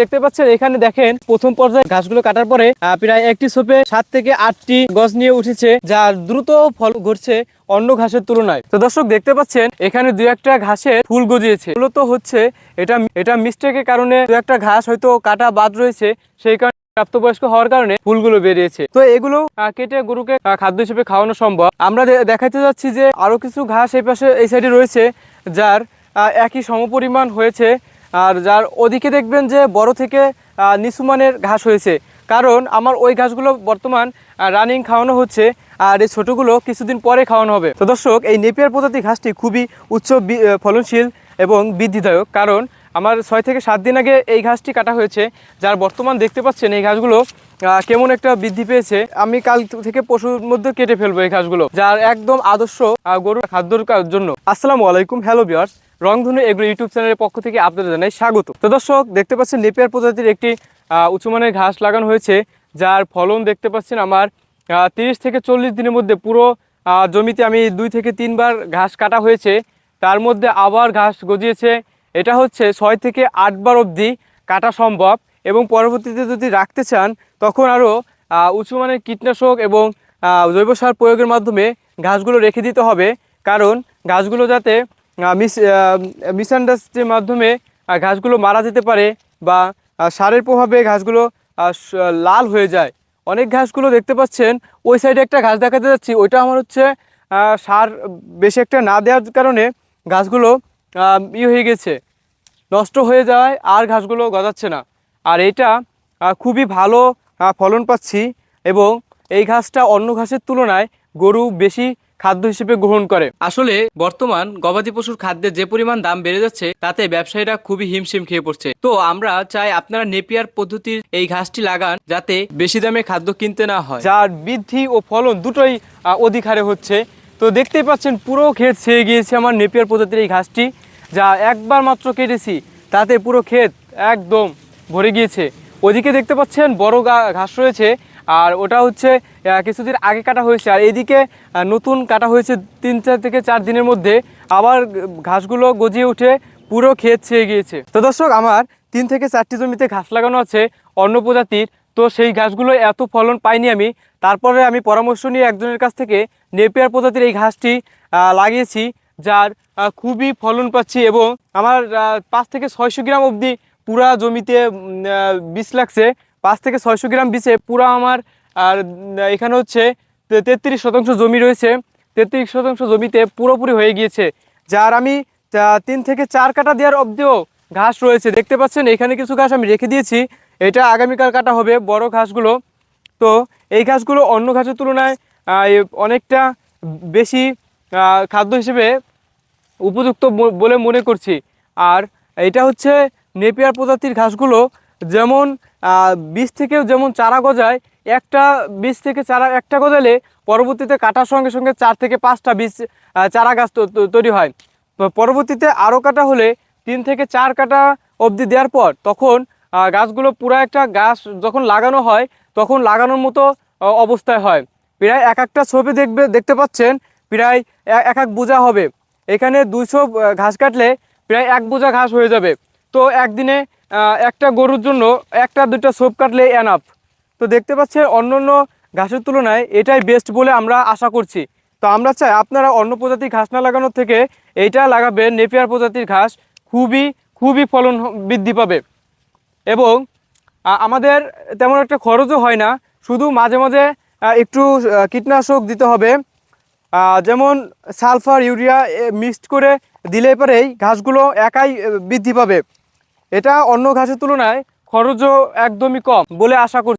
দেখতে পাচ্ছেন, এখানে দেখেন প্রথম পর্যায়ে ঘাসগুলো কাটার পরে প্রায় একটি সোপে সাত থেকে আটটি গছ নিয়ে উঠেছে যার দ্রুত ফল ঘটছে অন্য ঘাসের তুলনায়। তো দর্শক, দেখতে পাচ্ছেন, এখানে দু একটা ঘাসের ফুল গজিয়েছে। মূলত হচ্ছে এটা এটা মিস্টেকের কারণে দু একটা ঘাস হয়তো কাটা বাদ রয়েছে, সেই কারণে প্রাপ্তবয়স্ক হওয়ার কারণে ফুলগুলো বেরিয়েছে। তো এগুলো কেটে গরুকে খাদ্য হিসেবে খাওয়ানো সম্ভব। আমরা দেখাতে যাচ্ছি যে আরও কিছু ঘাস এই পাশে, এই সাইডে রয়েছে, যার একই সমপরিমাণ হয়েছে আর যার ওদিকে দেখবেন যে বড় থেকে নিসুমানের ঘাস হয়েছে। কারণ আমার ওই ঘাসগুলো বর্তমান রানিং খাওয়ানো হচ্ছে, আর এই ছোটোগুলো কিছুদিন পরে খাওয়ানো হবে। তো দর্শক, এই নেপিয়ার প্রজাতি ঘাসটি খুবই উচ্চ ফলনশীল এবং বৃদ্ধিদায়ক। কারণ আমার ছয় থেকে সাত দিন আগে এই ঘাসটি কাটা হয়েছে, যার বর্তমান দেখতে পাচ্ছেন এই ঘাসগুলো কেমন একটা বৃদ্ধি পেয়েছে। আমি কাল থেকে পশুর মধ্যে কেটে ফেলব এই ঘাসগুলো, যার একদম আদর্শ গরুর খাদ্যর জন্য। আসসালামু আলাইকুম, হ্যালো বিয়ার্স রংধনু এগুলো ইউটিউব চ্যানেলের পক্ষ থেকে আপনাদের জানাই স্বাগত। তো দর্শক, দেখতে পাচ্ছেন নেপিয়ার প্রজাতির একটি উঁচুমানের ঘাস লাগানো হয়েছে, যার ফলন দেখতে পাচ্ছেন আমার তিরিশ থেকে চল্লিশ দিনের মধ্যে পুরো জমিতে আমি দুই থেকে তিনবার ঘাস কাটা হয়েছে। তার মধ্যে আবার ঘাস গজিয়েছে এটা হচ্ছে ছয় থেকে আটবার অবধি কাটা সম্ভব এবং পরবর্তীতে যদি রাখতে চান তখন আরও উঁচু মানের কীটনাশক এবং জৈব সার প্রয়োগের মাধ্যমে ঘাসগুলো রেখে দিতে হবে। কারণ ঘাসগুলো যাতে মিস মিসআন্ডারস্ট্যান্ডের মাধ্যমে ঘাসগুলো মারা যেতে পারে বা সারের প্রভাবে ঘাসগুলো লাল হয়ে যায়। অনেক ঘাসগুলো দেখতে পাচ্ছেন ওই সাইডে একটা ঘাস দেখাতে যাচ্ছি। ওইটা আমার হচ্ছে সার বেশি একটা না দেওয়ার কারণে আহ, ই হয়ে গেছে। নষ্ট হয়ে যাওয়ায় আর ঘাসগুলো গজাচ্ছে না। আর এটা খুবই ভালো ফলন পাচ্ছি এবং এই ঘাসটা অন্য ঘাসের তুলনায় গরু বেশি খাদ্য হিসেবে গ্রহণ করে। আসলে বর্তমান গবাদি পশুর খাদ্যের যে পরিমাণ দাম বেড়ে যাচ্ছে তাতে ব্যবসায়ীরা খুবই হিমশিম খেয়ে পড়ছে। তো আমরা চাই আপনারা নেপিয়ার পদ্ধতির এই ঘাসটি লাগান যাতে বেশি দামে খাদ্য কিনতে না হয়। যার বৃদ্ধি ও ফলন দুটোই আহ, অধিক হারে হচ্ছে। তো দেখতেই পাচ্ছেন পুরো ক্ষেত ছেয়ে গিয়েছে আমার নেপিয়ার পদ্ধতির এই ঘাসটি। যা একবার মাত্র কেটেছি, তাতে পুরো ক্ষেত একদম ভরে গিয়েছে। ওদিকে দেখতে পাচ্ছেন বড় ঘাস রয়েছে, আর ওটা হচ্ছে কিছুদিন আগে কাটা হয়েছে। আর এদিকে নতুন কাটা হয়েছে তিন চার থেকে চার দিনের মধ্যে। আবার ঘাসগুলো গজিয়ে উঠে পুরো ক্ষেত ছেয়ে গিয়েছে। তো দর্শক, আমার তিন থেকে চারটি জমিতে ঘাস লাগানো আছে, অন্য প্রজাতির। তো সেই ঘাসগুলো এত ফলন পাইনি আমি। তারপরে আমি পরামর্শ নিয়ে একজনের কাছ থেকে নেপিয়ার প্রজাতির এই ঘাসটি লাগিয়েছি। যার খুবই ফলন পাচ্ছি এবং আমার পাঁচ থেকে ছয়শো গ্রাম অবধি পুরা জমিতে বীজ লাগছে। পাঁচ থেকে ছয়শো গ্রাম বিষে পুরা আমার, আর এখানে হচ্ছে তেত্রিশ শতাংশ জমি রয়েছে। তেত্রিশ শতাংশ জমিতে পুরোপুরি হয়ে গিয়েছে। যার আমি তিন থেকে চার কাটা দেওয়ার অবধিও ঘাস রয়েছে। দেখতে পাচ্ছেন, এখানে কিছু ঘাস আমি রেখে দিয়েছি। এটা আগামীকাল কাটা হবে বড় ঘাসগুলো। তো এই ঘাসগুলো অন্য ঘাসের তুলনায় অনেকটা বেশি খাদ্য হিসেবে উপযুক্ত বলে মনে করছি। আর এটা হচ্ছে নেপিয়ার প্রজাতির ঘাসগুলো যেমন বীজ থেকেও যেমন চারা গজায়, একটা বীজ থেকে চারা, একটা গজালে পরবর্তীতে কাটার সঙ্গে সঙ্গে চার থেকে পাঁচটা বীজ চারা গাছ তৈরি হয়। পরবর্তীতে আরও কাটা হলে তিন থেকে চার কাটা অবধি দেওয়ার পর তখন গাছগুলো পুরো একটা গাছ যখন লাগানো হয়, তখন লাগানোর মতো অবস্থায় হয়। প্রায় এক একটা ছবি দেখবে, দেখতে পাচ্ছেন, প্রায় এক এক বোঝা হবে। এখানে দুইশো ঘাস কাটলে প্রায় এক বোঝা ঘাস হয়ে যাবে। তো একদিনে একটা গরুর জন্য একটা দুটা সোপ কাটলে এনাফ তো দেখতে পাচ্ছেন অন্য অন্য ঘাসের তুলনায় এটাই বেস্ট বলে আমরা আশা করছি। তো আমরা চাই আপনারা অন্য প্রজাতির ঘাস না লাগানোর থেকে এইটা লাগাবেন নেপিয়ার প্রজাতির ঘাস। খুবই খুবই ফলন বৃদ্ধি পাবে। এবং আমাদের তেমন একটা খরচও হয় না। শুধু মাঝে মাঝে একটু কীটনাশক দিতে হবে। যেমন সালফার, ইউরিয়া মিক্সড করে দিলে পরেই ঘাসগুলো একাই বৃদ্ধি পাবে। এটা অন্য ঘাসের তুলনায় খরচও একদমই কম বলে আশা করছি